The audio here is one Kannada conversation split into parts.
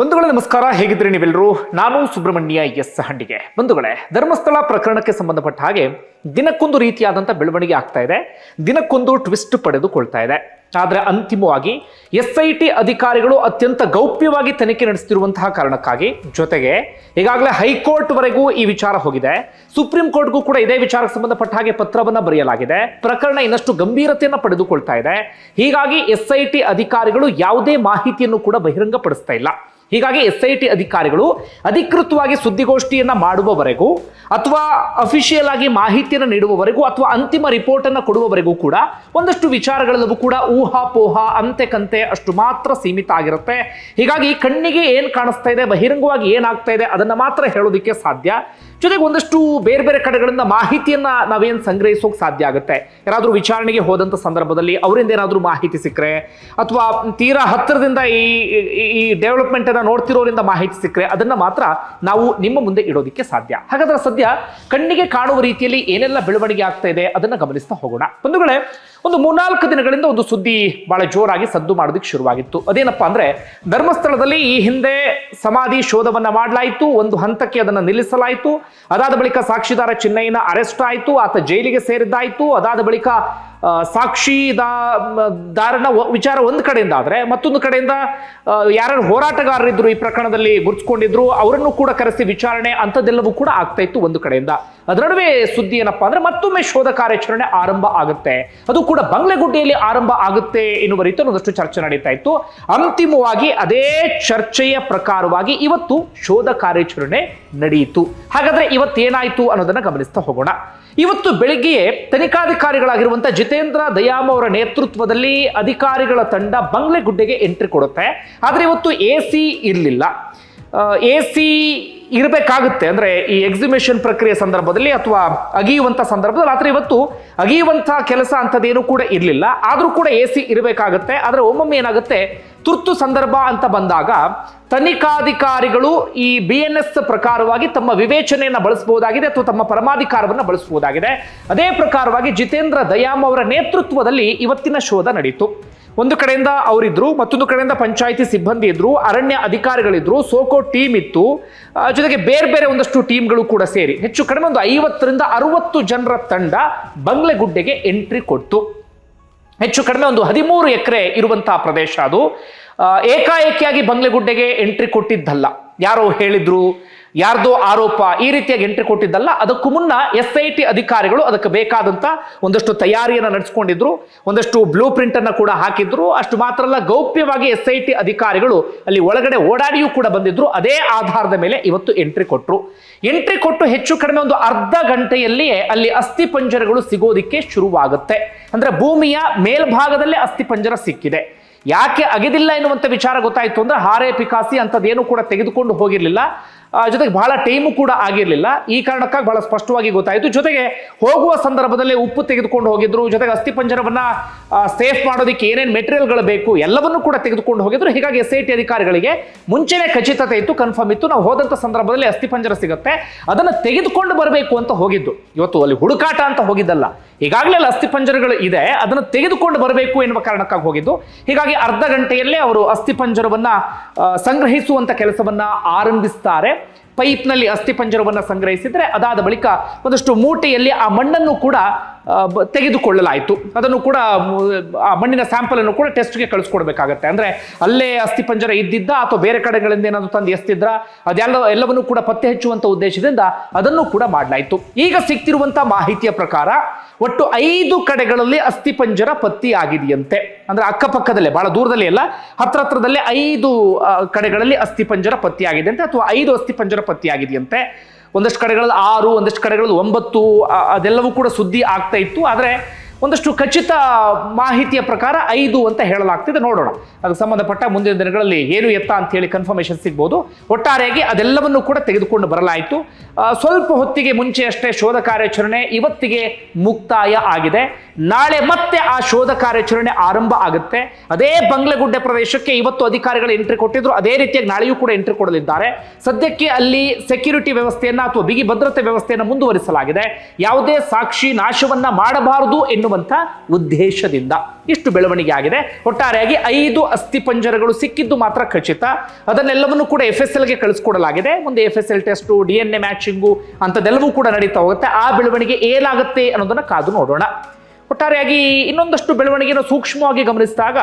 ಬಂಧುಗಳೇ, ನಮಸ್ಕಾರ. ಹೇಗಿದ್ರಿ ನೀವೆಲ್ಲರೂ? ನಾನು ಸುಬ್ರಹ್ಮಣ್ಯ ಎಸ್ ಹಂಡಿಗೆ. ಬಂಧುಗಳೇ, ಧರ್ಮಸ್ಥಳ ಪ್ರಕರಣಕ್ಕೆ ಸಂಬಂಧಪಟ್ಟ ಹಾಗೆ ದಿನಕ್ಕೊಂದು ರೀತಿಯಾದಂಥ ಬೆಳವಣಿಗೆ ಆಗ್ತಾ ಇದೆ. ದಿನಕ್ಕೊಂದು ಟ್ವಿಸ್ಟ್ ಪಡೆದುಕೊಳ್ತಾ ಇದೆ. ಆದರೆ ಅಂತಿಮವಾಗಿ ಎಸ್ ಐ ಟಿ ಅಧಿಕಾರಿಗಳು ಅತ್ಯಂತ ಗೌಪ್ಯವಾಗಿ ತನಿಖೆ ನಡೆಸುತ್ತಿರುವಂತಹ ಕಾರಣಕ್ಕಾಗಿ ಜೊತೆಗೆ ಈಗಾಗಲೇ ಹೈಕೋರ್ಟ್ವರೆಗೂ ಈ ವಿಚಾರ ಹೋಗಿದೆ. ಸುಪ್ರೀಂ ಕೋರ್ಟ್ಗೂ ಕೂಡ ಇದೇ ವಿಚಾರಕ್ಕೆ ಸಂಬಂಧಪಟ್ಟ ಹಾಗೆ ಪತ್ರವನ್ನು ಬರೆಯಲಾಗಿದೆ. ಪ್ರಕರಣ ಇನ್ನಷ್ಟು ಗಂಭೀರತೆಯನ್ನು ಪಡೆದುಕೊಳ್ತಾ ಇದೆ. ಹೀಗಾಗಿ ಎಸ್ ಐ ಟಿ ಅಧಿಕಾರಿಗಳು ಯಾವುದೇ ಮಾಹಿತಿಯನ್ನು ಕೂಡ ಬಹಿರಂಗಪಡಿಸ್ತಾ ಇಲ್ಲ. ಹೀಗಾಗಿ ಎಸ್ ಐ ಟಿ ಅಧಿಕಾರಿಗಳು ಅಧಿಕೃತವಾಗಿ ಸುದ್ದಿಗೋಷ್ಠಿಯನ್ನು ಮಾಡುವವರೆಗೂ ಅಥವಾ ಅಫಿಷಿಯಲ್ ಆಗಿ ಮಾಹಿತಿಯನ್ನು ನೀಡುವವರೆಗೂ ಅಥವಾ ಅಂತಿಮ ರಿಪೋರ್ಟ್ ಅನ್ನು ಕೊಡುವವರೆಗೂ ಕೂಡ ಒಂದಷ್ಟು ವಿಚಾರಗಳೆಲ್ಲವೂ ಕೂಡ ಊಹಾಪೋಹ ಅಂತೆ ಕಂತೆ ಅಷ್ಟು ಮಾತ್ರ ಸೀಮಿತ ಆಗಿರುತ್ತೆ. ಹೀಗಾಗಿ ಕಣ್ಣಿಗೆ ಏನು ಕಾಣಿಸ್ತಾ ಇದೆ, ಬಹಿರಂಗವಾಗಿ ಏನಾಗ್ತಾ ಇದೆ ಅದನ್ನ ಮಾತ್ರ ಹೇಳೋದಕ್ಕೆ ಸಾಧ್ಯ. ಜೊತೆಗೆ ಒಂದಷ್ಟು ಬೇರೆ ಬೇರೆ ಕಡೆಗಳಿಂದ ಮಾಹಿತಿಯನ್ನ ನಾವೇನು ಸಂಗ್ರಹಿಸೋಕೆ ಸಾಧ್ಯ ಆಗುತ್ತೆ? ಯಾರಾದರೂ ವಿಚಾರಣೆಗೆ ಹೋದಂಥ ಸಂದರ್ಭದಲ್ಲಿ ಅವರಿಂದ ಏನಾದರೂ ಮಾಹಿತಿ ಸಿಕ್ಕರೆ, ಅಥವಾ ತೀರಾ ಹತ್ತಿರದಿಂದ ಈ, ಈ- ಡೆವಲಪ್ಮೆಂಟ್ ಅನ್ನ ನೋಡ್ತಿರೋರಿಂದ ಮಾಹಿತಿ ಸಿಕ್ಕರೆ, ಅದನ್ನ ಮಾತ್ರ ನಾವು ನಿಮ್ಮ ಮುಂದೆ ಇಡೋದಕ್ಕೆ ಸಾಧ್ಯ. ಹಾಗಾದ್ರೆ ಸದ್ಯ ಕಣ್ಣಿಗೆ ಕಾಣುವ ರೀತಿಯಲ್ಲಿ ಏನೆಲ್ಲ ಬೆಳವಣಿಗೆ ಆಗ್ತಾ ಇದೆ ಅದನ್ನ ಗಮನಿಸ್ತಾ ಹೋಗೋಣ. ಬಂಧುಗಳೇ ಒಂದು ಮೂರ್ನಾಲ್ಕು ದಿನಗಳಿಂದ ಒಂದು ಸುದ್ದಿ ಬಹಳ ಜೋರಾಗಿ ಸದ್ದು ಮಾಡೋದಕ್ಕೆ ಶುರುವಾಗಿತ್ತು. ಅದೇನಪ್ಪ ಅಂದ್ರೆ, ಧರ್ಮಸ್ಥಳದಲ್ಲಿ ಈ ಹಿಂದೆ ಸಮಾಧಿ ಶೋಧವನ್ನ ಮಾಡಲಾಯಿತು, ಒಂದು ಹಂತಕ್ಕೆ ಅದನ್ನು ನಿಲ್ಲಿಸಲಾಯಿತು. ಅದಾದ ಬಳಿಕ ಸಾಕ್ಷಿದಾರ ಚಿನ್ನಯ್ಯನ ಅರೆಸ್ಟ್ ಆಯಿತು, ಆತ ಜೈಲಿಗೆ ಸೇರಿದ್ದಾಯಿತು. ಅದಾದ ಬಳಿಕ ಸಾಕ್ಷಿ ದಾ- ದಾರನ ಒ- ವಿಚಾರ ಒಂದು ಕಡೆಯಿಂದ ಆದ್ರೆ ಮತ್ತೊಂದು ಕಡೆಯಿಂದ ಯಾರು ಯಾರ್ಯಾರು ಹೋರಾಟಗಾರರಿದ್ರು ಈ ಪ್ರಕರಣದಲ್ಲಿ ಗುರುತಿಸ್ಕೊಂಡಿದ್ರು, ಅವರನ್ನು ಕೂಡ ಕರೆಸಿ ವಿಚಾರಣೆ ಅಂಥದ್ದೆಲ್ಲವೂ ಕೂಡ ಆಗ್ತಾ ಇತ್ತು ಒಂದು ಕಡೆಯಿಂದ. ಅದರ ನಡುವೆ ಸುದ್ದಿ ಏನಪ್ಪಾ ಅಂದ್ರೆ ಮತ್ತೊಮ್ಮೆ ಶೋಧ ಕಾರ್ಯಾಚರಣೆ ಆರಂಭ ಆಗುತ್ತೆ. ಅದು ಕೂಡ ಬಂಗ್ಲೆಗುಡ್ಡೆಯಲ್ಲಿ ಆರಂಭ ಆಗುತ್ತೆ ಎನ್ನುವ ರೀತಿ ಒಂದಷ್ಟು ಚರ್ಚೆ ನಡೀತಾ ಇತ್ತು. ಅಂತಿಮವಾಗಿ ಅದೇ ಚರ್ಚೆಯ ಪ್ರಕಾರವಾಗಿ ಇವತ್ತು ಶೋಧ ಕಾರ್ಯಾಚರಣೆ ನಡೆಯಿತು. ಹಾಗಾದ್ರೆ ಇವತ್ತೇನಾಯ್ತು ಅನ್ನೋದನ್ನ ಗಮನಿಸ್ತಾ ಹೋಗೋಣ. ಇವತ್ತು ಬೆಳಿಗ್ಗೆಯೇ ತನಿಖಾಧಿಕಾರಿಗಳಾಗಿರುವಂಥ ಜಿತೇಂದ್ರ ದಯಾಮ್ ಅವರ ನೇತೃತ್ವದಲ್ಲಿ ಅಧಿಕಾರಿಗಳ ತಂಡ ಬಂಗ್ಲೆಗುಡ್ಡೆಗೆ ಎಂಟ್ರಿ ಕೊಡುತ್ತೆ. ಆದರೆ ಇವತ್ತು ಎ ಸಿ ಇರಲಿಲ್ಲ. ಎ ಸಿ ಇರಬೇಕಾಗುತ್ತೆ. ಅಂದರೆ ಈ ಎಕ್ಸಿಬಿಷನ್ ಪ್ರಕ್ರಿಯೆ ಸಂದರ್ಭದಲ್ಲಿ ಅಥವಾ ಅಗಿಯುವಂಥ ಸಂದರ್ಭದಲ್ಲಿ ಆದರೆ ಇವತ್ತು ಅಗಿಯುವಂಥ ಕೆಲಸ ಅಂಥದ್ದೇನು ಕೂಡ ಇರಲಿಲ್ಲ. ಆದರೂ ಕೂಡ ಎ ಸಿ ಇರಬೇಕಾಗುತ್ತೆ. ಆದರೆ ಒಮ್ಮೊಮ್ಮೆ ಏನಾಗುತ್ತೆ? ತುರ್ತು ಸಂದರ್ಭ ಅಂತ ಬಂದಾಗ ತನಿಖಾಧಿಕಾರಿಗಳು ಈ ಬಿ ಎನ್ ಎಸ್ ಪ್ರಕಾರವಾಗಿ ತಮ್ಮ ವಿವೇಚನೆಯನ್ನು ಬಳಸಬಹುದಾಗಿದೆ ಅಥವಾ ತಮ್ಮ ಪರಮಾಧಿಕಾರವನ್ನು ಬಳಸಬಹುದಾಗಿದೆ. ಅದೇ ಪ್ರಕಾರವಾಗಿ ಜಿತೇಂದ್ರ ದಯಾಮ್ ಅವರ ನೇತೃತ್ವದಲ್ಲಿ ಇವತ್ತಿನ ಶೋಧ ನಡೀತು. ಒಂದು ಕಡೆಯಿಂದ ಅವರಿದ್ರು, ಮತ್ತೊಂದು ಕಡೆಯಿಂದ ಪಂಚಾಯಿತಿ ಸಿಬ್ಬಂದಿ ಇದ್ರು, ಅರಣ್ಯ ಅಧಿಕಾರಿಗಳಿದ್ರು, ಸೋಕೋ ಟೀಮ್ ಇತ್ತು. ಜೊತೆಗೆ ಬೇರೆ ಬೇರೆ ಒಂದಷ್ಟು ಟೀಮ್ಗಳು ಕೂಡ ಸೇರಿ. ಹೆಚ್ಚು ಕಡಿಮೆ ಒಂದು ಐವತ್ತರಿಂದ ಅರವತ್ತು ಜನರ ತಂಡ ಬಂಗ್ಲೆಗುಡ್ಡೆಗೆ ಎಂಟ್ರಿ ಕೊಡ್ತು. ಹೆಚ್ಚು ಕಡಿಮೆ ಒಂದು ಹದಿಮೂರು ಎಕರೆ ಇರುವಂತಹ ಪ್ರದೇಶ ಅದು. ಏಕಾಏಕಿಯಾಗಿ ಬಂಗ್ಲೆಗುಡ್ಡೆಗೆ ಎಂಟ್ರಿ ಕೊಟ್ಟಿದ್ದಲ್ಲ. ಯಾರೋ ಹೇಳಿದ್ರು ಯಾರ್ದೋ ಆರೋಪ ಈ ರೀತಿಯಾಗಿ ಎಂಟ್ರಿ ಕೊಟ್ಟಿದ್ದಲ್ಲ, ಅದಕ್ಕೂ ಮುನ್ನ ಎಸ್ ಐ ಟಿ ಅಧಿಕಾರಿಗಳು ಅದಕ್ಕೆ ಬೇಕಾದಂತ ಒಂದಷ್ಟು ತಯಾರಿಯನ್ನು ನಡೆಸ್ಕೊಂಡಿದ್ರು, ಒಂದಷ್ಟು ಬ್ಲೂ ಪ್ರಿಂಟ್ ಅನ್ನ ಕೂಡ ಹಾಕಿದ್ರು. ಅಷ್ಟು ಮಾತ್ರ ಅಲ್ಲ, ಗೌಪ್ಯವಾಗಿ ಎಸ್ ಐ ಟಿ ಅಧಿಕಾರಿಗಳು ಅಲ್ಲಿ ಒಳಗಡೆ ಓಡಾಡಿಯೂ ಕೂಡ ಬಂದಿದ್ರು. ಅದೇ ಆಧಾರದ ಮೇಲೆ ಇವತ್ತು ಎಂಟ್ರಿ ಕೊಟ್ಟರು ಎಂಟ್ರಿ ಕೊಟ್ಟು ಹೆಚ್ಚು ಕಡಿಮೆ ಒಂದು ಅರ್ಧ ಗಂಟೆಯಲ್ಲಿಯೇ ಅಲ್ಲಿ ಅಸ್ಥಿ ಪಂಜರಗಳು ಸಿಗೋದಿಕ್ಕೆ ಶುರುವಾಗುತ್ತೆ. ಅಂದ್ರೆ ಭೂಮಿಯ ಮೇಲ್ಭಾಗದಲ್ಲೇ ಅಸ್ಥಿ ಪಂಜರ ಸಿಕ್ಕಿದೆ. ಯಾಕೆ ಅಗಿದಿಲ್ಲ ಎನ್ನುವಂತ ವಿಚಾರ ಗೊತ್ತಾಯ್ತು ಅಂದ್ರೆ, ಹಾರೆ ಪಿಕಾಸಿ ಅಂತದೇನು ಕೂಡ ತೆಗೆದುಕೊಂಡು ಹೋಗಿರ್ಲಿಲ್ಲ. ಜೊತೆಗೆ ಬಹಳ ಟೈಮು ಕೂಡ ಆಗಿರಲಿಲ್ಲ. ಈ ಕಾರಣಕ್ಕಾಗಿ ಬಹಳ ಸ್ಪಷ್ಟವಾಗಿ ಗೊತ್ತಾಯಿತು. ಜೊತೆಗೆ ಹೋಗುವ ಸಂದರ್ಭದಲ್ಲಿ ಉಪ್ಪು ತೆಗೆದುಕೊಂಡು ಹೋಗಿದ್ರು. ಜೊತೆಗೆ ಅಸ್ಥಿಪಂಜರವನ್ನು ಸೇಫ್ ಮಾಡೋದಕ್ಕೆ ಏನೇನು ಮೆಟೀರಿಯಲ್ಗಳು ಬೇಕು ಎಲ್ಲವನ್ನೂ ಕೂಡ ತೆಗೆದುಕೊಂಡು ಹೋಗಿದ್ರು. ಹೀಗಾಗಿ ಎಸ್ ಐ ಅಧಿಕಾರಿಗಳಿಗೆ ಮುಂಚೆನೆ ಖಚಿತತೆ ಇತ್ತು ಕನ್ಫರ್ಮ್ ಇತ್ತು. ನಾವು ಹೋದಂಥ ಸಂದರ್ಭದಲ್ಲಿ ಅಸ್ಥಿಪಂಜರ ಸಿಗುತ್ತೆ. ಅದನ್ನು ತೆಗೆದುಕೊಂಡು ಬರಬೇಕು ಅಂತ ಹೋಗಿದ್ದು. ಇವತ್ತು ಅಲ್ಲಿ ಹುಡುಕಾಟ ಅಂತ ಹೋಗಿದ್ದಲ್ಲ. ಈಗಾಗಲೇ ಅಲ್ಲಿ ಅಸ್ಥಿಪಂಜರಗಳು ಇದೆ. ಅದನ್ನು ತೆಗೆದುಕೊಂಡು ಬರಬೇಕು ಎನ್ನುವ ಕಾರಣಕ್ಕಾಗಿ ಹೋಗಿದ್ದು. ಹೀಗಾಗಿ ಅರ್ಧ ಗಂಟೆಯಲ್ಲೇ ಅವರು ಅಸ್ಥಿಪಂಜರವನ್ನು ಸಂಗ್ರಹಿಸುವಂಥ ಕೆಲಸವನ್ನ ಆರಂಭಿಸ್ತಾರೆ. ಪೈಪ್ನಲ್ಲಿ ಅಸ್ಥಿಪಂಜರವನ್ನು ಸಂಗ್ರಹಿಸಿದರೆ ಅದಾದ ಬಳಿಕ ಒಂದಷ್ಟು ಮೂಟೆಯಲ್ಲಿ ಆ ಮಣ್ಣನ್ನು ಕೂಡ ತೆಗೆದುಕೊಳ್ಳಲಾಯಿತು. ಅದನ್ನು ಕೂಡ ಆ ಮಣ್ಣಿನ ಸ್ಯಾಂಪಲ್ ಅನ್ನು ಕೂಡ ಟೆಸ್ಟ್ಗೆ ಕಳಿಸ್ಕೊಡ್ಬೇಕಾಗತ್ತೆ. ಅಂದ್ರೆ ಅಲ್ಲೇ ಅಸ್ಥಿಪಂಜರ ಇದ್ದಿದ್ದ ಅಥವಾ ಬೇರೆ ಕಡೆಗಳಿಂದ ಏನಾದರೂ ತಂದು ಎಸ್ತಿದ್ರ? ಅದೆಲ್ಲ ಎಲ್ಲವನ್ನೂ ಕೂಡ ಪತ್ತೆ ಹಚ್ಚುವಂತ ಉದ್ದೇಶದಿಂದ ಅದನ್ನು ಕೂಡ ಮಾಡಲಾಯಿತು. ಈಗ ಸಿಕ್ತಿರುವಂತಹ ಮಾಹಿತಿಯ ಪ್ರಕಾರ ಒಟ್ಟು ಐದು ಕಡೆಗಳಲ್ಲಿ ಅಸ್ಥಿಪಂಜರ ಆಗಿದೆಯಂತೆ ಅಂದ್ರೆ ಅಕ್ಕಪಕ್ಕದಲ್ಲೇ, ಬಹಳ ದೂರದಲ್ಲಿ ಅಲ್ಲ ಹತ್ರ ಹತ್ರದಲ್ಲೇ ಐದು ಕಡೆಗಳಲ್ಲಿ ಅಸ್ಥಿಪಂಜರ ಪತ್ತೆಯಾಗಿದೆ ಅಂತೆ ಅಥವಾ ಐದು ಅಸ್ಥಿಪಂಜರ ಪತ್ತೆಯಾಗಿದೆಯಂತೆ. ಒಂದಷ್ಟು ಕಡೆಗಳಲ್ಲಿ ಆರು ಒಂದಷ್ಟು ಕಡೆಗಳಲ್ಲಿ ಒಂಬತ್ತು ಅದೆಲ್ಲವೂ ಕೂಡ ಸುದ್ದಿ ಆಗ್ತಾ ಇತ್ತು. ಆದರೆ ಒಂದಷ್ಟು ಖಚಿತ ಮಾಹಿತಿಯ ಪ್ರಕಾರ ಐದು ಅಂತ ಹೇಳಲಾಗ್ತಿದೆ. ನೋಡೋಣ. ಅದಕ್ಕೆ ಸಂಬಂಧಪಟ್ಟ ಮುಂದಿನ ದಿನಗಳಲ್ಲಿ ಏನು ಎತ್ತ ಅಂತ ಹೇಳಿ ಕನ್ಫರ್ಮೇಶನ್ ಸಿಗ್ಬೋದು. ಒಟ್ಟಾರೆಯಾಗಿ ಅದೆಲ್ಲವನ್ನು ಕೂಡ ತೆಗೆದುಕೊಂಡು ಬರಲಾಯಿತು. ಸ್ವಲ್ಪ ಹೊತ್ತಿಗೆ ಮುಂಚೆ ಅಷ್ಟೇ ಶೋಧ ಕಾರ್ಯಾಚರಣೆ ಇವತ್ತಿಗೆ ಮುಕ್ತಾಯ ಆಗಿದೆ. ನಾಳೆ ಮತ್ತೆ ಆ ಶೋಧ ಕಾರ್ಯಾಚರಣೆ ಆರಂಭ ಆಗುತ್ತೆ. ಅದೇ ಬಂಗ್ಲೆಗುಡ್ಡೆ ಪ್ರದೇಶಕ್ಕೆ ಇವತ್ತು ಅಧಿಕಾರಿಗಳು ಎಂಟ್ರಿ ಕೊಟ್ಟಿದ್ರು. ಅದೇ ರೀತಿಯಾಗಿ ನಾಳೆಯೂ ಕೂಡ ಎಂಟ್ರಿ ಕೊಡಲಿದ್ದಾರೆ. ಸದ್ಯಕ್ಕೆ ಅಲ್ಲಿ ಸೆಕ್ಯೂರಿಟಿ ವ್ಯವಸ್ಥೆಯನ್ನ ಅಥವಾ ಬಿಗಿ ಭದ್ರತೆ ವ್ಯವಸ್ಥೆಯನ್ನು ಮುಂದುವರಿಸಲಾಗಿದೆ. ಯಾವುದೇ ಸಾಕ್ಷಿ ನಾಶವನ್ನ ಮಾಡಬಾರದು ಎನ್ನುವ ಎನ್ನುವಂಥ ಉದ್ದೇಶದಿಂದ. ಇಷ್ಟು ಬೆಳವಣಿಗೆ ಆಗಿದೆ. ಒಟ್ಟಾರೆಯಾಗಿ ಐದು ಅಸ್ಥಿಪಂಜರಗಳು ಸಿಕ್ಕಿದ್ದು ಮಾತ್ರ ಖಚಿತ. ಅದನ್ನೆಲ್ಲವನ್ನು ಕೂಡ ಎಫ್ ಎಸ್ ಎಲ್ಗೆ ಕಳಿಸ್ಕೊಡಲಾಗಿದೆ. ಒಂದು F S L test D N A matching ಅಂಥದ್ದೆಲ್ಲವೂ ಕೂಡ ನಡೀತಾ ಹೋಗುತ್ತೆ. ಆ ಬೆಳವಣಿಗೆ ಏನಾಗುತ್ತೆ ಅನ್ನೋದನ್ನ ಕಾದು ನೋಡೋಣ. ಒಟ್ಟಾರೆಯಾಗಿ ಇನ್ನೊಂದಷ್ಟು ಬೆಳವಣಿಗೆಯನ್ನು ಸೂಕ್ಷ್ಮವಾಗಿ ಗಮನಿಸಿದಾಗ,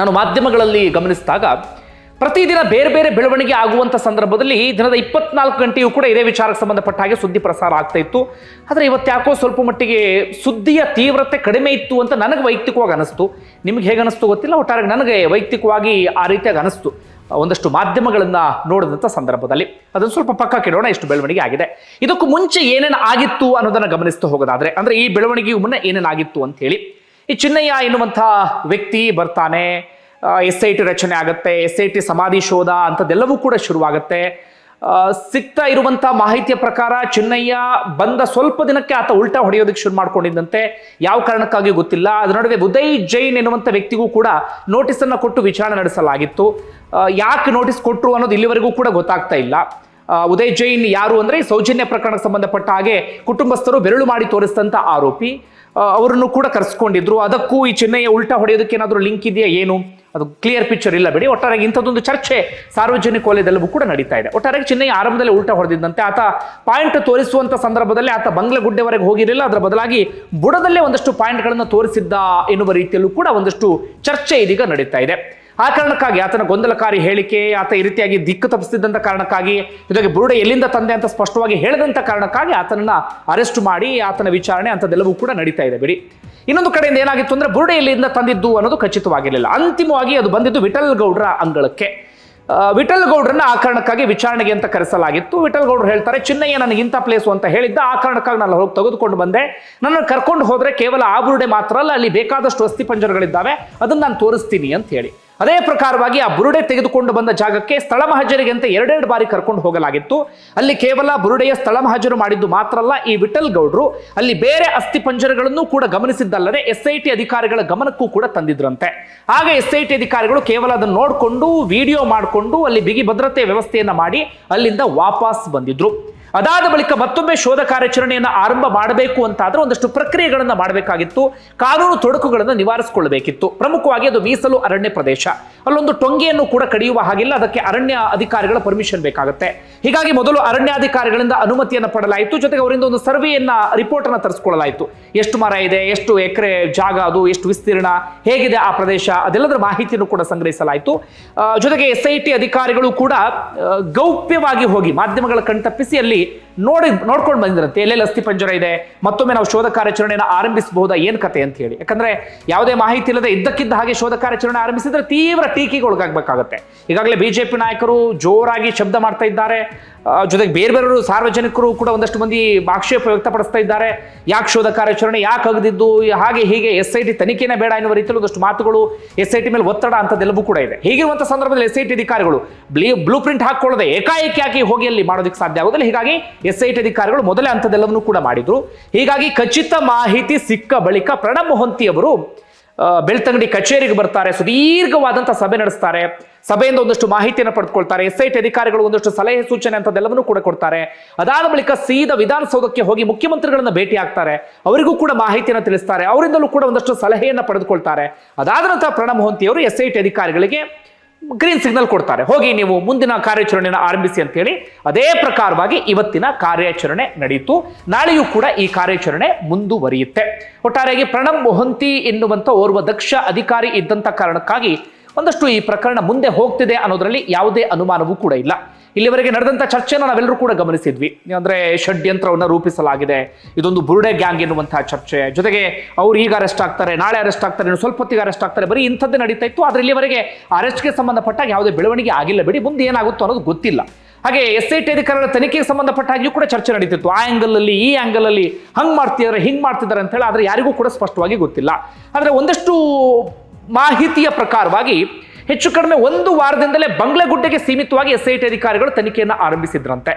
ನಾನು ಮಾಧ್ಯಮಗಳಲ್ಲಿ ಗಮನಿಸಿದಾಗ ಪ್ರತಿದಿನ ಬೇರೆ ಬೇರೆ ಬೆಳವಣಿಗೆ ಆಗುವಂಥ ಸಂದರ್ಭದಲ್ಲಿ ದಿನದ ಇಪ್ಪತ್ನಾಲ್ಕು ಗಂಟೆಯೂ ಕೂಡ ಇದೇ ವಿಚಾರಕ್ಕೆ ಸಂಬಂಧಪಟ್ಟ ಹಾಗೆ ಸುದ್ದಿ ಪ್ರಸಾರ ಆಗ್ತಾ ಇತ್ತು. ಆದರೆ ಇವತ್ತು ಯಾಕೋ ಸ್ವಲ್ಪ ಮಟ್ಟಿಗೆ ಸುದ್ದಿಯ ತೀವ್ರತೆ ಕಡಿಮೆ ಇತ್ತು ಅಂತ ನನಗೆ ವೈಯಕ್ತಿಕವಾಗಿ ಅನಿಸ್ತು. ನಿಮ್ಗೆ ಹೇಗೆ ಅನಿಸ್ತು ಗೊತ್ತಿಲ್ಲ, ಒಟ್ಟಾರೆ ನನಗೆ ವೈಯಕ್ತಿಕವಾಗಿ ಆ ರೀತಿಯಾಗಿ ಅನಿಸ್ತು. ಒಂದಷ್ಟು ಮಾಧ್ಯಮಗಳನ್ನು ನೋಡಿದಂಥ ಸಂದರ್ಭದಲ್ಲಿ. ಅದನ್ನು ಸ್ವಲ್ಪ ಪಕ್ಕಕ್ಕೆ ಇಡೋಣ, ಇಷ್ಟು ಬೆಳವಣಿಗೆ ಆಗಿದೆ. ಇದಕ್ಕೂ ಮುಂಚೆ ಏನೇನು ಆಗಿತ್ತು ಅನ್ನೋದನ್ನ ಗಮನಿಸ್ತಾ ಹೋಗೋದಾದರೆ, ಅಂದ್ರೆ ಈ ಬೆಳವಣಿಗೆಗೂ ಮುನ್ನ ಏನೇನಾಗಿತ್ತು ಅಂತ ಹೇಳಿ. ಈ ಚಿನ್ನಯ್ಯ ಎನ್ನುವಂಥ ವ್ಯಕ್ತಿ ಬರ್ತಾನೆ ಎಸ್ ಐ ಟಿ ರಚನೆ ಆಗುತ್ತೆ ಎಸ್ ಐ ಟಿ ಸಮಾಧಿ ಶೋಧ ಅಂಥದ್ದೆಲ್ಲವೂ ಕೂಡ ಶುರುವಾಗುತ್ತೆ. ಸಿಗ್ತಾ ಇರುವಂತ ಮಾಹಿತಿಯ ಪ್ರಕಾರ ಚಿನ್ನಯ್ಯ ಬಂದ ಸ್ವಲ್ಪ ದಿನಕ್ಕೆ ಆತ ಉಲ್ಟಾ ಹೊಡೆಯೋದಕ್ಕೆ ಶುರು ಮಾಡ್ಕೊಂಡಿದ್ದಂತೆ. ಯಾವ ಕಾರಣಕ್ಕಾಗಿ ಗೊತ್ತಿಲ್ಲ. ಅದರ ನಡುವೆ ಉದಯ್ ಜೈನ್ ಎನ್ನುವಂಥ ವ್ಯಕ್ತಿಗೂ ಕೂಡ ನೋಟಿಸ್ ಅನ್ನು ಕೊಟ್ಟು ವಿಚಾರಣೆ ನಡೆಸಲಾಗಿತ್ತು. ಯಾಕೆ ನೋಟಿಸ್ ಕೊಟ್ಟರು ಅನ್ನೋದು ಇಲ್ಲಿವರೆಗೂ ಕೂಡ ಗೊತ್ತಾಗ್ತಾ ಇಲ್ಲ. ಉದಯ್ ಜೈನ್ ಯಾರು ಅಂದ್ರೆ ಸೌಜನ್ಯ ಪ್ರಕರಣಕ್ಕೆ ಸಂಬಂಧಪಟ್ಟ ಹಾಗೆ ಕುಟುಂಬಸ್ಥರು ಬೆರಳು ಮಾಡಿ ತೋರಿಸಿದಂತ ಆರೋಪಿ. ಅವರನ್ನು ಕೂಡ ಕರೆಸ್ಕೊಂಡಿದ್ರು. ಅದಕ್ಕೂ ಈ ಚಿನ್ನಯ್ಯ ಉಲ್ಟಾ ಹೊಡೆಯೋದಕ್ಕೆ ಏನಾದರೂ ಲಿಂಕ್ ಇದೆಯಾ? ಏನು? ಅದು ಕ್ಲಿಯರ್ ಪಿಕ್ಚರ್ ಇಲ್ಲ ಬಿಡಿ. ಒಟ್ಟಾರೆ ಇಂಥದ್ದೊಂದು ಚರ್ಚೆ ಸಾರ್ವಜನಿಕ ವಲಯದಲ್ಲೂ ಕೂಡ ನಡೀತಾ ಇದೆ. ಒಟ್ಟಾರೆ ಚಿನ್ನಯ್ಯ ಆರಂಭದಲ್ಲಿ ಉಲ್ಟಾ ಹೊಡೆದಿದ್ದಂತೆ ಆತ ಪಾಯಿಂಟ್ ತೋರಿಸುವಂತ ಸಂದರ್ಭದಲ್ಲಿ ಆತ ಬಂಗ್ಲಗುಡ್ಡೆವರೆಗೆ ಹೋಗಿರಲಿಲ್ಲ. ಅದರ ಬದಲಾಗಿ ಬುಡದಲ್ಲೇ ಒಂದಷ್ಟು ಪಾಯಿಂಟ್ಗಳನ್ನು ತೋರಿಸಿದ್ದ ಎನ್ನುವ ರೀತಿಯಲ್ಲೂ ಕೂಡ ಒಂದಷ್ಟು ಚರ್ಚೆ ಇದೀಗ ನಡೀತಾ ಇದೆ. ಆ ಕಾರಣಕ್ಕಾಗಿ ಆತನ ಗೊಂದಲಕಾರಿ ಹೇಳಿಕೆ, ಆತ ಈ ರೀತಿಯಾಗಿ ದಿಕ್ಕು ತಪ್ಪಿಸ್ತಿದ್ದಂಥ ಕಾರಣಕ್ಕಾಗಿ ಜೊತೆಗೆ ಬುರುಡೆ ಎಲ್ಲಿಂದ ತಂದೆ ಅಂತ ಸ್ಪಷ್ಟವಾಗಿ ಹೇಳದಂತ ಕಾರಣಕ್ಕಾಗಿ ಆತನನ್ನ ಅರೆಸ್ಟ್ ಮಾಡಿ ಆತನ ವಿಚಾರಣೆ ಅಂಥದ್ದೆಲ್ಲವೂ ಕೂಡ ನಡೀತಾ ಇದೆ ಬಿಡಿ. ಇನ್ನೊಂದು ಕಡೆಯಿಂದ ಏನಾಗಿತ್ತು ಅಂದ್ರೆ ಬುರುಡೆ ಎಲ್ಲಿಂದ ತಂದಿದ್ದು ಅನ್ನೋದು ಖಚಿತವಾಗಿರಲಿಲ್ಲ. ಅಂತಿಮವಾಗಿ ಅದು ಬಂದಿದ್ದು ವಿಠಲ್ ಗೌಡ್ರ ಅಂಗಳಕ್ಕೆ. ವಿಠಲ್ ಗೌಡ್ರನ್ನ ಆ ಕಾರಣಕ್ಕಾಗಿ ವಿಚಾರಣೆಗೆ ಅಂತ ಕರೆಸಲಾಗಿತ್ತು. ವಿಠಲ್ ಗೌಡ್ರು ಹೇಳ್ತಾರೆ, ಚಿನ್ನಯ್ಯ, ನನಗೆ ಇಂಥ ಪ್ಲೇಸು ಅಂತ ಹೇಳಿದ್ದ, ಆ ಕಾರಣಕ್ಕಾಗಿ ನಾನು ಹೋಗಿ ತೆಗೆದುಕೊಂಡು ಬಂದೆ. ನನ್ನ ಕರ್ಕೊಂಡು ಹೋದರೆ ಕೇವಲ ಆ ಬುರುಡೆ ಮಾತ್ರ ಅಲ್ಲ, ಅಲ್ಲಿ ಬೇಕಾದಷ್ಟು ಅಸ್ಥಿ ಪಂಜರಗಳಿದ್ದಾವೆ, ಅದನ್ನ ನಾನು ತೋರಿಸ್ತೀನಿ ಅಂತ ಹೇಳಿ. ಅದೇ ಪ್ರಕಾರವಾಗಿ ಆ ಬುರುಡೆ ತೆಗೆದುಕೊಂಡು ಬಂದ ಜಾಗಕ್ಕೆ ಸ್ಥಳ ಮಹಜರಿಗೆ ಅಂತ ಎರಡೆರಡು ಬಾರಿ ಕರ್ಕೊಂಡು ಹೋಗಲಾಗಿತ್ತು. ಅಲ್ಲಿ ಕೇವಲ ಬುರುಡೆಯ ಸ್ಥಳ ಮಹಜರು ಮಾಡಿದ್ದು ಮಾತ್ರ ಅಲ್ಲ ಈ ವಿಠಲ್ ಗೌಡ್ರು ಅಲ್ಲಿ ಬೇರೆ ಅಸ್ಥಿ ಪಂಜರಗಳನ್ನು ಕೂಡ ಗಮನಿಸಿದ್ದಲ್ಲದೆ ಎಸ್ ಐ ಟಿ ಅಧಿಕಾರಿಗಳ ಗಮನಕ್ಕೂ ಕೂಡ ತಂದಿದ್ರಂತೆ. ಆಗ ಎಸ್ ಐ ಟಿ ಅಧಿಕಾರಿಗಳು ಕೇವಲ ಅದನ್ನು ನೋಡಿಕೊಂಡು, ವಿಡಿಯೋ ಮಾಡಿಕೊಂಡು ಅಲ್ಲಿ ಬಿಗಿ ಭದ್ರತೆ ವ್ಯವಸ್ಥೆಯನ್ನ ಮಾಡಿ ಅಲ್ಲಿಂದ ವಾಪಸ್ ಬಂದಿದ್ರು. ಅದಾದ ಬಳಿಕ ಮತ್ತೊಮ್ಮೆ ಶೋಧ ಕಾರ್ಯಾಚರಣೆಯನ್ನು ಆರಂಭ ಮಾಡಬೇಕು ಅಂತಾದ್ರೆ ಒಂದಷ್ಟು ಪ್ರಕ್ರಿಯೆಗಳನ್ನು ಮಾಡಬೇಕಾಗಿತ್ತು. ಕಾನೂನು ತೊಡಕುಗಳನ್ನು ನಿವಾರಿಸಿಕೊಳ್ಳಬೇಕಿತ್ತು. ಪ್ರಮುಖವಾಗಿ ಅದು ಮೀಸಲು ಅರಣ್ಯ ಪ್ರದೇಶ. ಅಲ್ಲೊಂದು ಟೊಂಗೆಯನ್ನು ಕೂಡ ಕಡಿಯುವ ಹಾಗಿಲ್ಲ. ಅದಕ್ಕೆ ಅರಣ್ಯ ಅಧಿಕಾರಿಗಳ ಪರ್ಮಿಷನ್ ಬೇಕಾಗುತ್ತೆ. ಹೀಗಾಗಿ ಮೊದಲು ಅರಣ್ಯಾಧಿಕಾರಿಗಳಿಂದ ಅನುಮತಿಯನ್ನು ಪಡಲಾಯಿತು ಜೊತೆಗೆ ಅವರಿಂದ ಒಂದು ಸರ್ವೆಯನ್ನ ರಿಪೋರ್ಟ್ ಅನ್ನು ತರಿಸಿಕೊಳ್ಳಲಾಯಿತು. ಎಷ್ಟು ಮರ ಇದೆ, ಎಷ್ಟು ಎಕರೆ ಜಾಗ ಅದು, ಎಷ್ಟು ವಿಸ್ತೀರ್ಣ, ಹೇಗಿದೆ ಆ ಪ್ರದೇಶ, ಅದೆಲ್ಲದರ ಮಾಹಿತಿಯನ್ನು ಕೂಡ ಸಂಗ್ರಹಿಸಲಾಯಿತು. ಜೊತೆಗೆ ಎಸ್ ಅಧಿಕಾರಿಗಳು ಕೂಡ ಗೌಪ್ಯವಾಗಿ ಹೋಗಿ ಮಾಧ್ಯಮಗಳ ಕಣ್ತಪ್ಪಿಸಿ ಅಲ್ಲಿ ನೋಡಿ ನೋಡ್ಕೊಂಡು ಬಂದಿರಂತೆ ಎಲ್ಲೆಲ್ಲಿ ಅಸ್ಥಿ ಪಂಜರ ಇದೆ? ಮತ್ತೊಮ್ಮೆ ನಾವು ಶೋಧ ಕಾರ್ಯಾಚರಣೆಯನ್ನು ಆರಂಭಿಸಬಹುದಾ? ಏನು ಕತೆ ಅಂತ ಹೇಳಿ. ಯಾಕಂದ್ರೆ ಯಾವುದೇ ಮಾಹಿತಿ ಇಲ್ಲದೆ ಇದ್ದಕ್ಕಿದ್ದ ಹಾಗೆ ಶೋಧ ಕಾರ್ಯಾಚರಣೆ ಆರಂಭಿಸಿದ್ರೆ ತೀವ್ರ ಟೀಕೆಗೆ ಒಳಗಾಗಬೇಕಾಗುತ್ತೆ. ಈಗಾಗಲೇ ಬಿಜೆಪಿ ನಾಯಕರು ಜೋರಾಗಿ ಶಬ್ದ ಮಾಡ್ತಾ ಇದ್ದಾರೆ. ಜೊತೆಗೆ ಬೇರೆ ಬೇರೆ ಸಾರ್ವಜನಿಕರು ಕೂಡ ಒಂದಷ್ಟು ಮಂದಿ ಆಕ್ಷೇಪ ವ್ಯಕ್ತಪಡಿಸ್ತಾ ಇದ್ದಾರೆ. ಯಾಕೆ ಶೋಧ ಕಾರ್ಯಾಚರಣೆ ಯಾಕೆ ಆಗದಿದ್ದು ಹಾಗೆ ಹೀಗೆ ಎಸ್ ಐ ಟಿ ತನಿಖೆನೇ ಬೇಡ ಎನ್ನುವ ರೀತಿಯಲ್ಲಿ ಒಂದಷ್ಟು ಮಾತುಗಳು ಎಸ್ ಐ ಟಿ ಮೇಲೆ ಒತ್ತಡ ಅಂತದೆಲ್ಲವೂ ಕೂಡ ಇದೆ. ಹೀಗಿರುವಂತಹ ಸಂದರ್ಭದಲ್ಲಿ ಎಸ್ ಐ ಟಿ ಅಧಿಕಾರಿಗಳು ಬ್ಲೂ ಪ್ರಿಂಟ್ ಹಾಕೊಳ್ಳದೆ ಏಕಾಏಕಿ ಹಾಕಿ ಹೋಗಿ ಅಲ್ಲಿ ಮಾಡೋದಕ್ಕೆ ಸಾಧ್ಯ ಆಗೋದಿಲ್ಲ. ಹೀಗಾಗಿ ಎಸ್ ಐ ಟಿ ಅಧಿಕಾರಿಗಳು ಮೊದಲೇ ಅಂಥದ್ದೆಲ್ಲವನ್ನೂ ಕೂಡ ಮಾಡಿದ್ರು. ಹೀಗಾಗಿ ಖಚಿತ ಮಾಹಿತಿ ಸಿಕ್ಕ ಬಳಿಕ ಪ್ರಣಬ್ ಮೊಹಂತಿ ಅವರು ಬೆಳ್ತಂಗಡಿ ಕಚೇರಿಗೆ ಬರ್ತಾರೆ, ಸುದೀರ್ಘವಾದಂಥ ಸಭೆ ನಡೆಸ್ತಾರೆ. ಸಭೆಯಿಂದ ಒಂದಷ್ಟು ಮಾಹಿತಿಯನ್ನು ಪಡೆದುಕೊಳ್ತಾರೆ. ಎಸ್ ಐ ಟಿ ಅಧಿಕಾರಿಗಳು ಒಂದಷ್ಟು ಸಲಹೆ ಸೂಚನೆ ಅಂತದೆಲ್ಲವನ್ನೂ ಕೂಡ ಕೊಡ್ತಾರೆ. ಅದಾದ ಬಳಿಕ ಸೀದಾ ವಿಧಾನಸೌಧಕ್ಕೆ ಹೋಗಿ ಮುಖ್ಯಮಂತ್ರಿಗಳನ್ನ ಭೇಟಿ ಆಗ್ತಾರೆ. ಅವರಿಗೂ ಕೂಡ ಮಾಹಿತಿಯನ್ನು ತಿಳಿಸ್ತಾರೆ. ಅವರಿಂದಲೂ ಕೂಡ ಒಂದಷ್ಟು ಸಲಹೆಯನ್ನು ಪಡೆದುಕೊಳ್ತಾರೆ. ಅದಾದ ನಂತರ ಪ್ರಣಬ್ ಅವರು ಎಸ್ ಐ ಟಿ ಅಧಿಕಾರಿಗಳಿಗೆ ಗ್ರೀನ್ ಸಿಗ್ನಲ್ ಕೊಡ್ತಾರೆ. ಹೋಗಿ ನೀವು ಮುಂದಿನ ಕಾರ್ಯಾಚರಣೆಯನ್ನು ಆರಂಭಿಸಿ ಅಂತ ಹೇಳಿ ಅದೇ ಪ್ರಕಾರವಾಗಿ ಇವತ್ತಿನ ಕಾರ್ಯಾಚರಣೆ ನಡೆಯಿತು ನಾಳೆಯೂ ಕೂಡ ಈ ಕಾರ್ಯಾಚರಣೆ ಮುಂದುವರಿಯುತ್ತೆ. ಒಟ್ಟಾರೆಯಾಗಿ ಪ್ರಣಬ್ ಮೊಹಂತಿ ಎನ್ನುವಂತ ಓರ್ವ ದಕ್ಷ ಅಧಿಕಾರಿ ಇದ್ದಂತ ಕಾರಣಕ್ಕಾಗಿ ಒಂದಷ್ಟು ಈ ಪ್ರಕರಣ ಮುಂದೆ ಹೋಗ್ತಿದೆ ಅನ್ನೋದರಲ್ಲಿ ಯಾವುದೇ ಅನುಮಾನವೂ ಕೂಡ ಇಲ್ಲ. ಇಲ್ಲಿವರೆಗೆ ನಡೆದಂತ ಚರ್ಚೆನ ನಾವೆಲ್ಲರೂ ಕೂಡ ಗಮನಿಸಿದ್ವಿ. ಅಂದ್ರೆ ಷಡ್ಯಂತ್ರವನ್ನು ರೂಪಿಸಲಾಗಿದೆ. ಇದೊಂದು ಬುರುಡೆ ಗ್ಯಾಂಗ್ ಎನ್ನುವಂತಹ ಚರ್ಚೆ. ಜೊತೆಗೆ ಅವ್ರು ಈಗ ಅರೆಸ್ಟ್ ಆಗ್ತಾರೆ, ನಾಳೆ ಅರೆಸ್ಟ್ ಆಗ್ತಾರೆ, ಇನ್ನು ಸ್ವಲ್ಪ ಹೊತ್ತಿಗೆ ಅರೆಸ್ಟ್ ಆಗ್ತಾರೆ, ಬರೀ ಇಂಥದ್ದೇ ನಡೀತಾ ಇತ್ತು. ಆದ್ರೆ ಇಲ್ಲಿವರೆಗೆ ಅರೆಸ್ಟ್ಗೆ ಸಂಬಂಧಪಟ್ಟಾಗ ಯಾವುದೇ ಬೆಳವಣಿಗೆ ಆಗಿಲ್ಲ. ಬಿಡಿ ಮುಂದೆ ಏನಾಗುತ್ತೋ ಅನ್ನೋದು ಗೊತ್ತಿಲ್ಲ. ಹಾಗೆ ಎಸ್ ಐ ಟಿ ಅಧಿಕಾರಿಗಳ ತನಿಖೆಗೆ ಸಂಬಂಧಪಟ್ಟ ಹಾಗೆಯೂ ಕೂಡ ಚರ್ಚೆ ನಡೀತಿತ್ತು. ಆ ಆಂಗಲ್ ಅಲ್ಲಿ, ಈ ಆಂಗಲ್ ಅಲ್ಲಿ ಹಂಗ್ ಮಾಡ್ತಿದ್ದಾರೆ ಹಿಂಗ್ ಮಾಡ್ತಿದ್ದಾರೆ ಅಂತ ಹೇಳಿ ಆದ್ರೆ ಯಾರಿಗೂ ಕೂಡ ಸ್ಪಷ್ಟವಾಗಿ ಗೊತ್ತಿಲ್ಲ. ಆದ್ರೆ ಒಂದಷ್ಟು ಮಾಹಿತಿಯ ಪ್ರಕಾರವಾಗಿ ಹೆಚ್ಚು ಕಡಿಮೆ ಒಂದು ವಾರದಿಂದಲೇ ಬಂಗ್ಲೆಗುಡ್ಡೆಗೆ ಸೀಮಿತವಾಗಿ ಎಸ್ ಐ ಅಧಿಕಾರಿಗಳು ತನಿಖೆಯನ್ನು ಆರಂಭಿಸಿದ್ರಂತೆ.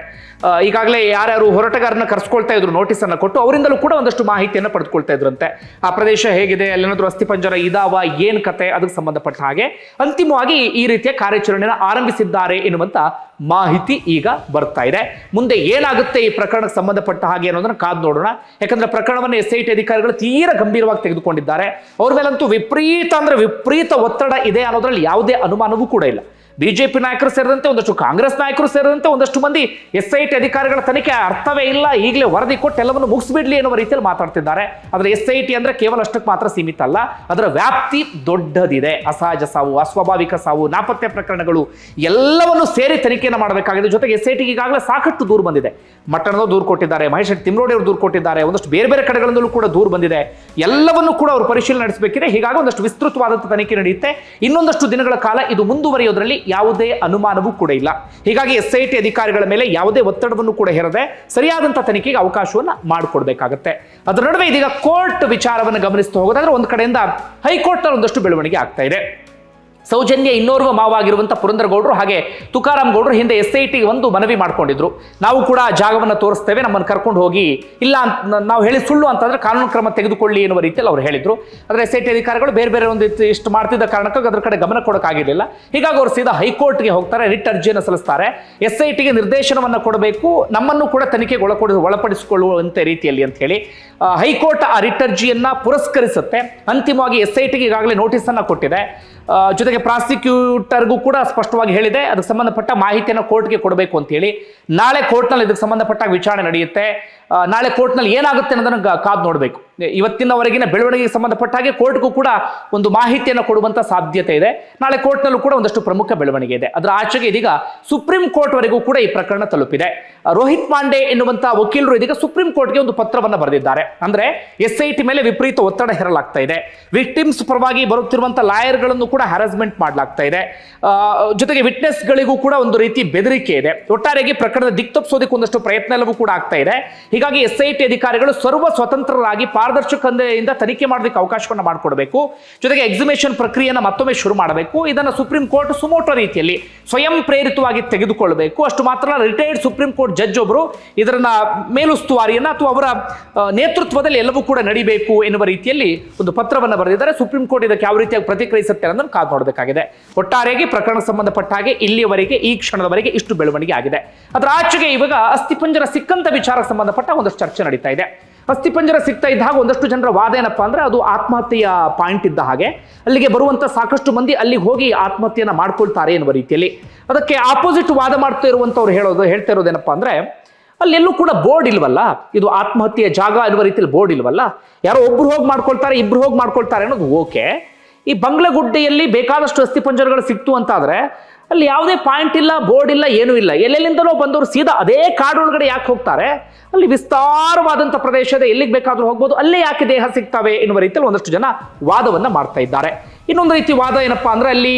ಈಗಾಗಲೇ ಯಾರ್ಯಾರು ಹೋರಾಟಗಾರನ ಕರೆಸ್ಕೊಳ್ತಾ ಇದ್ರು ನೋಟಿಸ್ ಅನ್ನು ಕೊಟ್ಟು ಅವರಿಂದಲೂ ಕೂಡ ಒಂದಷ್ಟು ಮಾಹಿತಿಯನ್ನು ಪಡೆದುಕೊಳ್ತಾ ಇದ್ರಂತೆ. ಆ ಪ್ರದೇಶ ಹೇಗಿದೆ ಅಲ್ಲೇನಾದ್ರೂ ಅಸ್ಥಿಪಂಜರ ಇದಾವ, ಏನ್ ಕತೆ, ಅದಕ್ಕೆ ಸಂಬಂಧಪಟ್ಟ ಹಾಗೆ. ಅಂತಿಮವಾಗಿ ಈ ರೀತಿಯ ಕಾರ್ಯಾಚರಣೆಯನ್ನು ಆರಂಭಿಸಿದ್ದಾರೆ ಎನ್ನುವಂತ ಮಾಹಿತಿ ಈಗ ಬರ್ತಾ ಇದೆ. ಮುಂದೆ ಏನಾಗುತ್ತೆ ಈ ಪ್ರಕರಣಕ್ಕೆ ಸಂಬಂಧಪಟ್ಟ ಹಾಗೆ ಅನ್ನೋದನ್ನ ಕಾದು ನೋಡೋಣ. ಯಾಕಂದ್ರೆ ಪ್ರಕರಣವನ್ನು ಎಸ್ ಐ ಟಿ ಅಧಿಕಾರಿಗಳು ತೀರಾ ಗಂಭೀರವಾಗಿ ತೆಗೆದುಕೊಂಡಿದ್ದಾರೆ. ಅವ್ರ ಮೇಲಂತೂ ವಿಪರೀತ ಅಂದ್ರೆ ವಿಪರೀತ ಒತ್ತಡ ಇದೆ ಅನ್ನೋದ್ರಲ್ಲಿ ಯಾವುದೇ ಅನುಮಾನವೂ ಕೂಡ ಇಲ್ಲ. ಬಿಜೆಪಿ ನಾಯಕರು ಸೇರಿದಂತೆ ಒಂದಷ್ಟು ಕಾಂಗ್ರೆಸ್ ನಾಯಕರು ಸೇರಿದಂತೆ ಒಂದಷ್ಟು ಮಂದಿ ಎಸ್ ಐ ಟಿ ಅಧಿಕಾರಿಗಳ ತನಿಖೆ ಅರ್ಥವೇ ಇಲ್ಲ. ಈಗಲೇ ವರದಿ ಕೊಟ್ಟು ಎಲ್ಲವನ್ನು ಮುಗಿಸ್ಬಿಡ್ಲಿ ಎನ್ನುವ ರೀತಿಯಲ್ಲಿ ಮಾತಾಡ್ತಿದ್ದಾರೆ. ಆದರೆ ಎಸ್ ಐ ಟಿ ಅಂದರೆ ಕೇವಲ ಅಷ್ಟಕ್ಕೆ ಮಾತ್ರ ಸೀಮಿತ ಅಲ್ಲ, ಅದರ ವ್ಯಾಪ್ತಿ ದೊಡ್ಡದಿದೆ. ಅಸಹಜ ಸಾವು, ಅಸ್ವಾಭಾವಿಕ ಸಾವು, ನಾಪತ್ತೆ ಪ್ರಕರಣಗಳು ಎಲ್ಲವನ್ನು ಸೇರಿ ತನಿಖೆಯನ್ನು ಮಾಡಬೇಕಾಗಿದೆ. ಜೊತೆಗೆ ಎಸ್ ಐ ಟಿಗೆ ಈಗಾಗಲೇ ಸಾಕಷ್ಟು ದೂರು ಬಂದಿದೆ. ಮಟ್ಟಣದವರು ದೂರು ಕೊಟ್ಟಿದ್ದಾರೆ ಮಹೇಶ್ ತಿಮ್ರೋಡಿ ಅವರು ದೂರು ಕೊಟ್ಟಿದ್ದಾರೆ, ಒಂದಷ್ಟು ಬೇರೆ ಬೇರೆ ಕಡೆಗಳಿಂದಲೂ ಕೂಡ ದೂರು ಬಂದಿದೆ. ಎಲ್ಲವನ್ನು ಕೂಡ ಅವರು ಪರಿಶೀಲನೆ ನಡೆಸಬೇಕಿದೆ. ಹೀಗಾಗಿ ಒಂದಷ್ಟು ವಿಸ್ತೃತವಾದಂಥ ತನಿಖೆ ನಡೆಯುತ್ತೆ. ಇನ್ನೊಂದಷ್ಟು ದಿನಗಳ ಕಾಲ ಇದು ಮುಂದುವರಿಯೋದ್ರಲ್ಲಿ ಯಾವುದೇ ಅನುಮಾನವೂ ಕೂಡ ಇಲ್ಲ. ಹೀಗಾಗಿ ಎಸ್ ಐ ಟಿ ಅಧಿಕಾರಿಗಳ ಮೇಲೆ ಯಾವುದೇ ಒತ್ತಡವನ್ನು ಕೂಡ ಹೇರದೆ ಸರಿಯಾದಂಥ ತನಿಖೆಗೆ ಅವಕಾಶವನ್ನು ಮಾಡಿಕೊಡ್ಬೇಕಾಗತ್ತೆ. ಅದರ ನಡುವೆ ಇದೀಗ ಕೋರ್ಟ್ ವಿಚಾರವನ್ನು ಗಮನಿಸ್ತಾ ಹೋಗೋದಾದ್ರೆ ಒಂದು ಕಡೆಯಿಂದ ಹೈಕೋರ್ಟ್ನಲ್ಲಿ ಒಂದಷ್ಟು ಬೆಳವಣಿಗೆ ಆಗ್ತಾ ಇದೆ. ಸೌಜನ್ಯ ಇನ್ನೋರ್ವ ಮಾವಾಗಿರುವಂಥ ಪುರಂದರ ಗೌಡರು ಹಾಗೆ ತುಕಾರಾಮ್ ಗೌಡರು ಹಿಂದೆ ಎಸ್ ಐ ಟಿಗೆ ಒಂದು ಮನವಿ ಮಾಡಿಕೊಂಡಿದ್ರು. ನಾವು ಕೂಡ ಆ ಜಾಗವನ್ನು ತೋರಿಸ್ತೇವೆ, ನಮ್ಮನ್ನು ಕರ್ಕೊಂಡು ಹೋಗಿ. ಇಲ್ಲ ಅಂತ ನಾವು ಹೇಳಿ ಸುಳ್ಳು ಅಂತಂದರೆ ಕಾನೂನು ಕ್ರಮ ತೆಗೆದುಕೊಳ್ಳಿ ಎನ್ನುವ ರೀತಿಯಲ್ಲಿ ಅವರು ಹೇಳಿದ್ರು. ಆದರೆ ಎಸ್ ಐ ಟಿ ಅಧಿಕಾರಿಗಳು ಬೇರೆ ಬೇರೆ ಒಂದು ಇಷ್ಟು ಮಾಡ್ತಿದ್ದ ಕಾರಣಕ್ಕಾಗಿ ಅದರ ಕಡೆ ಗಮನ ಕೊಡೋಕ್ಕಾಗಿರಲಿಲ್ಲ ಹೀಗಾಗಿ ಅವರು ಸೀದಾ ಹೈಕೋರ್ಟ್ಗೆ ಹೋಗ್ತಾರೆ, ರಿಟ್ ಅರ್ಜಿಯನ್ನು ಸಲ್ಲಿಸ್ತಾರೆ. ಎಸ್ ಐ ಟಿಗೆ ನಿರ್ದೇಶನವನ್ನು ಕೊಡಬೇಕು, ನಮ್ಮನ್ನು ಕೂಡ ತನಿಖೆಗೆ ಒಳಕೊಡ ಒಳಪಡಿಸಿಕೊಳ್ಳುವಂತೆ ರೀತಿಯಲ್ಲಿ ಅಂತ ಹೇಳಿ ಹೈಕೋರ್ಟ್ ಆ ರಿಟ್ ಅರ್ಜಿಯನ್ನ ಪುರಸ್ಕರಿಸುತ್ತೆ. ಅಂತಿಮವಾಗಿ ಎಸ್ ಐ ಟಿಗೆ ಈಗಾಗಲೇ ನೋಟಿಸ್ ಅನ್ನ ಕೊಟ್ಟಿದೆ. ಜೊತೆಗೆ ಪ್ರಾಸಿಕ್ಯೂಟರ್ಗೂ ಕೂಡ ಸ್ಪಷ್ಟವಾಗಿ ಹೇಳಿದೆ. ಅದಕ್ಕೆ ಸಂಬಂಧಪಟ್ಟ ಮಾಹಿತಿಯನ್ನು ಕೋರ್ಟ್ಗೆ ಕೊಡಬೇಕು ಅಂತ ಹೇಳಿ. ನಾಳೆ ಕೋರ್ಟ್ನಲ್ಲಿ ಇದಕ್ಕೆ ಸಂಬಂಧಪಟ್ಟ ವಿಚಾರಣೆ ನಡೆಯುತ್ತೆ. ನಾಳೆ ಕೋರ್ಟ್ನಲ್ಲಿ ಏನಾಗುತ್ತೆ ಅನ್ನೋದನ್ನು ಕಾದ್ ನೋಡಬೇಕು. ಇವತ್ತಿನವರೆಗಿನ ಬೆಳವಣಿಗೆಗೆ ಸಂಬಂಧಪಟ್ಟ ಹಾಗೆ ಕೋರ್ಟ್ಗೂ ಕೂಡ ಒಂದು ಮಾಹಿತಿಯನ್ನು ಕೊಡುವಂತ ಸಾಧ್ಯತೆ ಇದೆ. ನಾಳೆ ಕೋರ್ಟ್ನಲ್ಲೂ ಕೂಡ ಒಂದಷ್ಟು ಪ್ರಮುಖ ಬೆಳವಣಿಗೆ ಇದೆ. ಅದರ ಆಚೆಗೆ ಇದೀಗ ಸುಪ್ರೀಂ ಕೋರ್ಟ್ ವರೆಗೂ ಕೂಡ ಈ ಪ್ರಕರಣ ತಲುಪಿದೆ. ರೋಹಿತ್ ಪಾಂಡೆ ಎನ್ನುವಂತ ವಕೀಲರು ಇದೀಗ ಸುಪ್ರೀಂ ಕೋರ್ಟ್ಗೆ ಒಂದು ಪತ್ರವನ್ನು ಬರೆದಿದ್ದಾರೆ. ಅಂದ್ರೆ ಎಸ್ ಐ ಟಿ ಮೇಲೆ ವಿಪರೀತ ಒತ್ತಡ ಹೇರಲಾಗ್ತಾ ಇದೆ. ವಿಕ್ಟಿಮ್ಸ್ ಪರವಾಗಿ ಬರುತ್ತಿರುವಂತ ಲಾಯರ್ಗಳನ್ನು ಕೂಡ ಹ್ಯಾರಸ್ಮೆಂಟ್ ಮಾಡಲಾಗ್ತಾ ಇದೆ. ಜೊತೆಗೆ ವಿಟ್ನೆಸ್ಗಳಿಗೂ ಕೂಡ ಒಂದು ರೀತಿ ಬೆದರಿಕೆ ಇದೆ. ಒಟ್ಟಾರೆಯಾಗಿ ಪ್ರಕರಣದ ದಿಕ್ತಪ್ಪಿಸೋದಕ್ಕೆ ಒಂದಷ್ಟು ಪ್ರಯತ್ನ ಎಲ್ಲವೂ ಕೂಡ ಆಗ್ತಾ ಇದೆ. ಹೀಗಾಗಿ ಎಸ್ ಐ ಟಿ ಅಧಿಕಾರಿಗಳು ಸರ್ವ ಸ್ವತಂತ್ರರಾಗಿ ಪಾರದರ್ಶಕತೆಯಿಂದ ತನಿಖೆ ಮಾಡೋದಕ್ಕೆ ಅವಕಾಶವನ್ನು ಮಾಡಿಕೊಡಬೇಕು. ಜೊತೆಗೆ ಎಕ್ಸಿಮೇಷನ್ ಪ್ರಕ್ರಿಯೆಯನ್ನು ಮತ್ತೊಮ್ಮೆ ಶುರು ಮಾಡಬೇಕು. ಇದನ್ನು ಸುಪ್ರೀಂ ಕೋರ್ಟ್ ಸುಮೋಟೋ ರೀತಿಯಲ್ಲಿ ಸ್ವಯಂ ಪ್ರೇರಿತವಾಗಿ ತೆಗೆದುಕೊಳ್ಳಬೇಕು ಅಷ್ಟು ಮಾತ್ರ ರಿಟೈರ್ಡ್ ಸುಪ್ರೀಂ ಕೋರ್ಟ್ ಜಡ್ಜ್ ಒಬ್ಬರು ಇದರನ್ನ ಮೇಲುಸ್ತುವಾರಿಯನ್ನ ಅಥವಾ ಅವರ ನೇತೃತ್ವದಲ್ಲಿ ಎಲ್ಲವೂ ಕೂಡ ನಡಿಬೇಕು ಎನ್ನುವ ರೀತಿಯಲ್ಲಿ ಒಂದು ಪತ್ರವನ್ನು ಬರೆದಿದ್ದಾರೆ. ಸುಪ್ರೀಂ ಕೋರ್ಟ್ ಇದಕ್ಕೆ ಯಾವ ರೀತಿಯಾಗಿ ಪ್ರತಿಕ್ರಿಯಿಸುತ್ತೆ ಅನ್ನೋದನ್ನು ಕಾದು ನೋಡಬೇಕಾಗಿದೆ. ಒಟ್ಟಾರೆಯಾಗಿ ಪ್ರಕರಣ ಸಂಬಂಧಪಟ್ಟ ಹಾಗೆ ಇಲ್ಲಿಯವರೆಗೆ, ಈ ಕ್ಷಣದವರೆಗೆ ಇಷ್ಟು ಬೆಳವಣಿಗೆ ಆಗಿದೆ. ಅದರ ಆಚೆಗೆ ಇವಾಗ ಅಸ್ಥಿಪಂಜರ ಸಿಕ್ಕಂತ ವಿಚಾರಕ್ಕೆ ಸಂಬಂಧಪಟ್ಟ ಒಂದಷ್ಟು ಚರ್ಚೆ ನಡೀತಾ ಇದೆ. ಅಸ್ಥಿಪಂಜರ ಸಿಗ್ತಾ ಇದ್ದ ಹಾಗೆ ಒಂದಷ್ಟು ಜನರ ವಾದ ಏನಪ್ಪಾ ಅಂದ್ರೆ ಅದು ಆತ್ಮಹತ್ಯೆಯ ಪಾಯಿಂಟ್ ಇದ್ದ ಹಾಗೆ. ಅಲ್ಲಿಗೆ ಬರುವಂತ ಸಾಕಷ್ಟು ಮಂದಿ ಅಲ್ಲಿಗೆ ಹೋಗಿ ಆತ್ಮಹತ್ಯೆಯನ್ನ ಮಾಡ್ಕೊಳ್ತಾರೆ ಎನ್ನುವ ರೀತಿಯಲ್ಲಿ. ಅದಕ್ಕೆ ಆಪೋಸಿಟ್ ವಾದ ಮಾಡ್ತಾ ಇರುವಂತವ್ರು ಹೇಳೋದು, ಹೇಳ್ತಾ ಇರೋದೇನಪ್ಪಾ ಅಂದ್ರೆ, ಅಲ್ಲೆಲ್ಲೂ ಕೂಡ ಬೋರ್ಡ್ ಇಲ್ವಲ್ಲ? ಇದು ಆತ್ಮಹತ್ಯೆಯ ಜಾಗ ಅನ್ನುವ ರೀತಿಯಲ್ಲಿ ಬೋರ್ಡ್ ಇಲ್ವಲ್ಲ? ಯಾರೋ ಒಬ್ರು ಹೋಗಿ ಮಾಡ್ಕೊಳ್ತಾರೆ, ಇಬ್ರು ಹೋಗಿ ಮಾಡ್ಕೊಳ್ತಾರೆ ಅನ್ನೋದು ಓಕೆ ಈ ಬಂಗ್ಲಗುಡ್ಡೆಯಲ್ಲಿ ಬೇಕಾದಷ್ಟು ಅಸ್ಥಿಪಂಜರಗಳು ಸಿಕ್ತು ಅಂತಾದ್ರೆ ಅಲ್ಲಿ ಯಾವುದೇ ಪಾಯಿಂಟ್ ಇಲ್ಲ ಬೋರ್ಡ್ ಇಲ್ಲ, ಏನೂ ಇಲ್ಲ. ಎಲ್ಲೆಲ್ಲಿಂದಲೋ ಬಂದವರು ಸೀದಾ ಅದೇ ಕಾಡೊಳಗಡೆ ಯಾಕೆ ಹೋಗ್ತಾರೆ? ಅಲ್ಲಿ ವಿಸ್ತಾರವಾದಂಥ ಪ್ರದೇಶದ ಎಲ್ಲಿಗೆ ಬೇಕಾದರೂ ಹೋಗ್ಬೋದು. ಅಲ್ಲೇ ಯಾಕೆ ದೇಹ ಸಿಗ್ತವೆ ಎನ್ನುವ ರೀತಿಯಲ್ಲಿ ಒಂದಷ್ಟು ಜನ ವಾದವನ್ನು ಮಾಡ್ತಾ ಇದ್ದಾರೆ. ಇನ್ನೊಂದು ರೀತಿ ವಾದ ಏನಪ್ಪಾ ಅಂದ್ರೆ ಅಲ್ಲಿ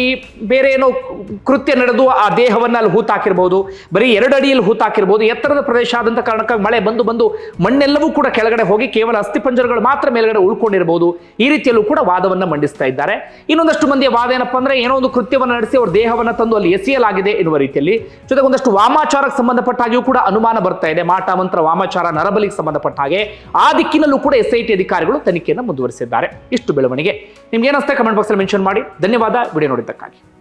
ಬೇರೆ ಏನೋ ಕೃತ್ಯ ನಡೆದು ಆ ದೇಹವನ್ನ ಅಲ್ಲಿ ಹೂತಾಕಿರ್ಬೋದು ಬರೀ ಎರಡು ಅಡಿಯಲ್ಲಿ ಹೂತಾಕಿರ್ಬೋದು ಎತ್ತರದ ಪ್ರದೇಶ ಆದಂಥ ಕಾರಣಕ್ಕಾಗಿ ಮಳೆ ಬಂದು ಬಂದು ಮಣ್ಣೆಲ್ಲವೂ ಕೂಡ ಕೆಳಗಡೆ ಹೋಗಿ ಕೇವಲ ಅಸ್ಥಿಪಂಜರಗಳು ಮಾತ್ರ ಮೇಲ್ಗಡೆ ಉಳ್ಕೊಂಡಿರಬಹುದು ಈ ರೀತಿಯಲ್ಲೂ ಕೂಡ ವಾದವನ್ನ ಮಂಡಿಸ್ತಾ ಇದ್ದಾರೆ. ಇನ್ನೊಂದಷ್ಟು ಮಂದಿಯ ವಾದ ಏನಪ್ಪಾ ಅಂದ್ರೆ ಏನೋ ಒಂದು ಕೃತ್ಯವನ್ನು ನಡೆಸಿ ಅವ್ರ ದೇಹವನ್ನ ತಂದು ಅಲ್ಲಿ ಎಸೆಯಲಾಗಿದೆ ಎನ್ನುವ ರೀತಿಯಲ್ಲಿ. ಜೊತೆಗೆ ಒಂದಷ್ಟು ವಾಮಾಚಾರಕ್ಕೆ ಸಂಬಂಧಪಟ್ಟ ಹಾಗೆಯೂ ಕೂಡ ಅನುಮಾನ ಬರ್ತಾ ಇದೆ. ಮಾಟ, ಮಂತ್ರ, ವಾಮಾಚಾರ, ನರಬಲಿಗೆ ಸಂಬಂಧಪಟ್ಟ ಹಾಗೆ ಆ ದಿಕ್ಕಿನಲ್ಲೂ ಕೂಡ ಎಸ್ ಅಧಿಕಾರಿಗಳು ತನಿಖೆಯನ್ನು ಮುಂದುವರಿಸಿದ್ದಾರೆ. ಇಷ್ಟು ಬೆಳವಣಿಗೆ. ನಿಮ್ಗೆ ಏನಿಸ್ತಾ ಕಮೆಂಟ್ ಬಾಕ್ಸಲ್ಲಿ ಮೆನ್ಷನ್ ಮಾಡಿ. ಧನ್ಯವಾದ. ವಿಡಿಯೋ ನೋಡಿದ್ದಕ್ಕಾಗಿ.